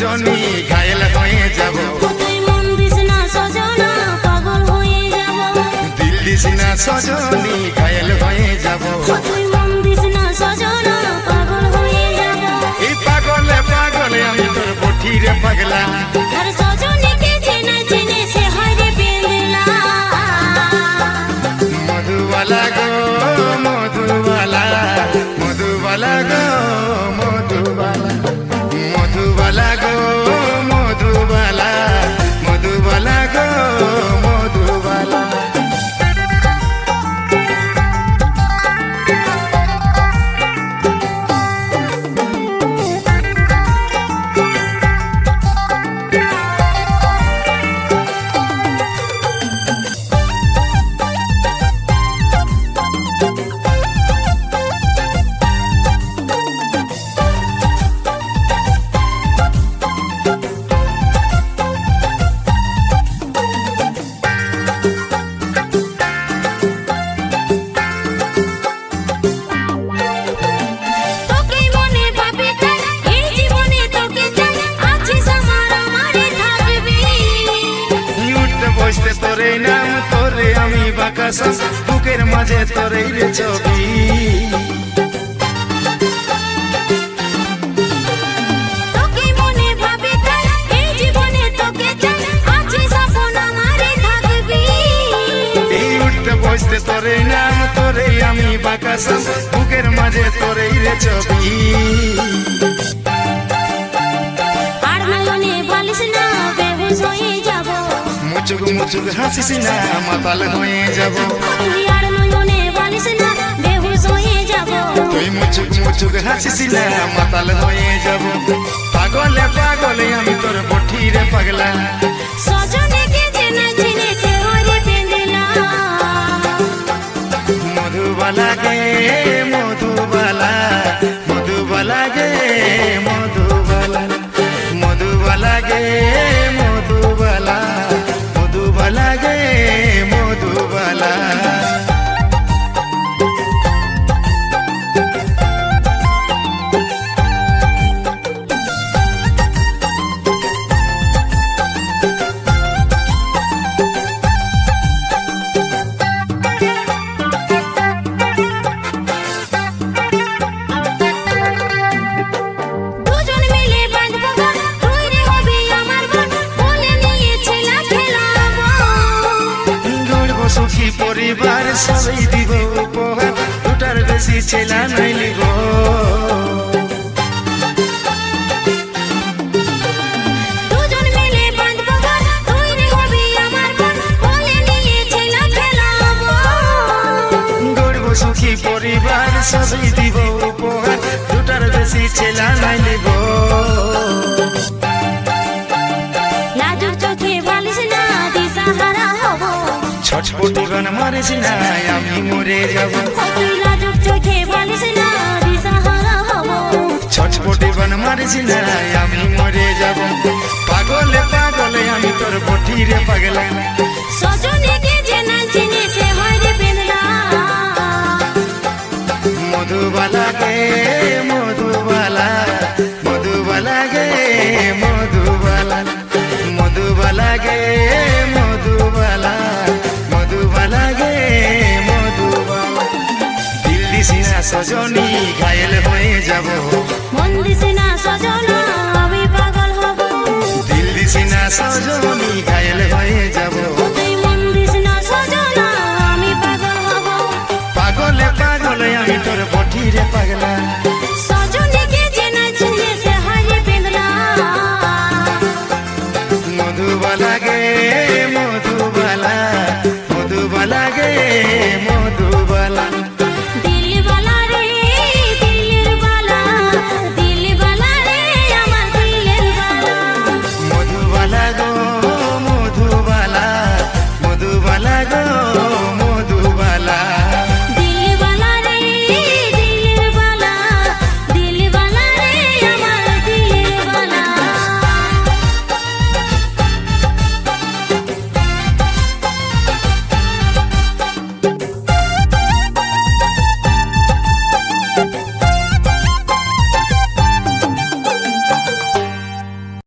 সজনী ঘায়ল হয়ে যাব। তুই মন দিস না সজনা পাগল হয়ে যাব। দিল দিস না সজনী ঘায়ল হয়ে যাব। বাকাশাস বুকের মাঝে তোরে রে ছবি। বসতে তোরে নাম তোরে আমি বাকাশাস বুকের মাঝে তোরে রে ছবি। মুচুক মুচুক হাসিস না মাতাল হয়ে যাব। তুই আর নয়নে বলিস না বেহুশ হয়ে যাব। তুই মুচুক মুচুক হাসিস না মাতাল হয়ে যাব। পাগলে পাগলে আমি তোর বঠিরে পাগলা। সবাই দিব। উপহার দুটার বেশি ছেলা নাই লিব সুখী পরিবার সবাই দিব। উপহার দুটার বেশি ছেলা নাই লিব ছটপটি গান মারিস না আমি মরে যাব। ছটপটি গান মারিস না আমি মরে যাব। পাগলে পাগলে আমি তোর বটিরে পাগলা সজনেকে সজনী ঘায়েল হয়ে যাব।